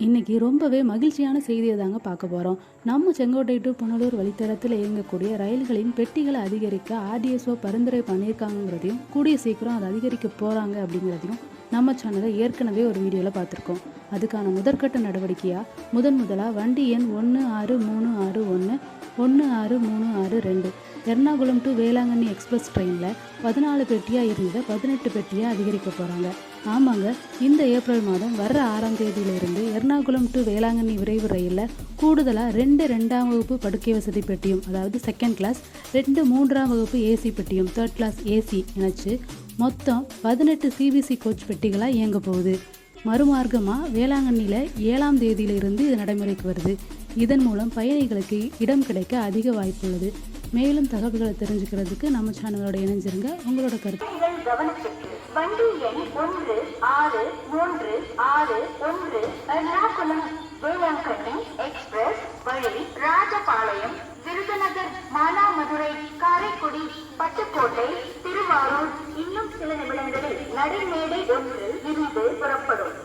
இன்னைக்கு ரொம்பவே மகிழ்ச்சியான செய்தியை தாங்க பார்க்க போகிறோம் நம்ம செங்கோட்டை டு புனலூர் வழித்தடத்தில் இயங்கக்கூடிய ரயில்களின் பெட்டிகளை அதிகரிக்க ஆர்டிஎஸ்ஓ பரிந்துரை பண்ணியிருக்காங்கிறதையும் கூடிய சீக்கிரம் அதை அதிகரிக்க போகிறாங்க அப்படிங்கிறதையும் நம்ம சேனலை ஏற்கனவே ஒரு வீடியோவில் பார்த்துருக்கோம். அதுக்கான முதற்கட்ட நடவடிக்கையாக முதன் முதலாக வண்டி எண் ஒன்று ஆறு மூணு ஆறு ஒன்று ஒன்று ஆறு மூணு ஆறு ரெண்டு. எர்ணாகுளம் டு வேளாங்கண்ணி எக்ஸ்பிரஸ் ட்ரெயினில் பதினாலு பெட்டியாக இருந்ததை பதினெட்டு பெட்டியாக அதிகரிக்க போகிறாங்க ஆமாங்க இந்த ஏப்ரல் மாதம் வர்ற ஆறாம் தேதியிலிருந்து எர்ணாகுளம் டு வேளாங்கண்ணி விரைவு ரயிலில் கூடுதலாக ரெண்டு ரெண்டாம் வகுப்பு படுக்கை வசதி பெட்டியும் அதாவது செகண்ட் கிளாஸ் ரெண்டு மூன்றாம் வகுப்பு ஏசி பெட்டியும் தேர்ட் கிளாஸ் ஏசி இணைச்சு மொத்தம் பதினெட்டு சிபிசி கோச் பெட்டிகளாக இயங்க போகுது. மறுமார்க்கமாக வேளாங்கண்ணியில் ஏழாம் தேதியிலிருந்து இது நடைமுறைக்கு வருது. இதன் மூலம் பயணிகளுக்கு இடம் கிடைக்க அதிக வாய்ப்பு உள்ளது மேலும் தகவல்களை தெரிஞ்சுக்கிறதுக்கு நம்ம சேனலோட இணைஞ்சிருங்க. உங்களோட கருத்து. வண்டி எண் ஒன்று ஆறு மூன்று ஆறு ஒன்று எர்ணாகுளம் வேளாங்கண்ணி எக்ஸ்பிரஸ் வழி ராஜபாளையம் விருதுநகர் மானாமதுரை காரைக்குடி பட்டுக்கோட்டை திருவாரூர் நடைமேடை ஒன்று இருந்து புறப்படும்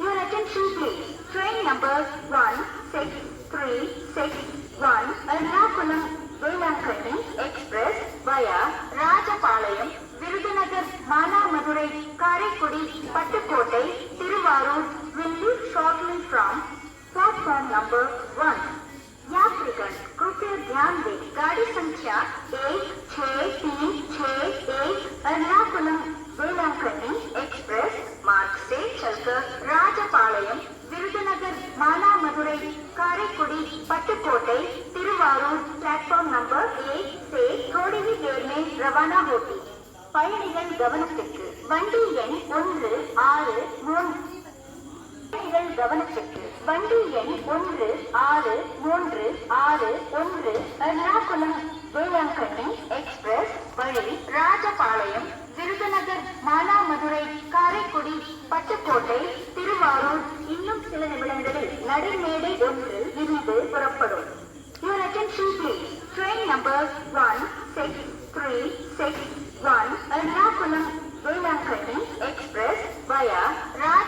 Your attention please. Train number 163661 Ernakulam Velankanni Express via Rajapalayam Virudhunagar Manamadurai Karaikudi Pattukkottai Thiruvarur will leave shortly from platform number 1. यात्रीगण कृपया ध्यान दें गाड़ी संख्या Thoothukudi Pattukkottai Thiruvarur platform number eight சே பேர்மே ரவானா ஓட்டி பயணிகள் கவனத்திற்கு. வண்டி எண் ஒன்று ஆறு மூன்று. பயணிகள் கவனத்திற்கு. வண்டி எண் ஒன்று ஆறு மூன்று ஆறு ஒன்று. எர்ணாகுளம் வேளாங்கண்ணி எக்ஸ்பிரஸ் வழி ராஜபாளையம் விருதுநகர் மானாமதுரை காரைக்குடி பட்டுக்கோட்டை ஒன்று இருந்து புறப்படும் Your attention please. Train number 163661 Ernakulam Velankanni Express via Rajapalayam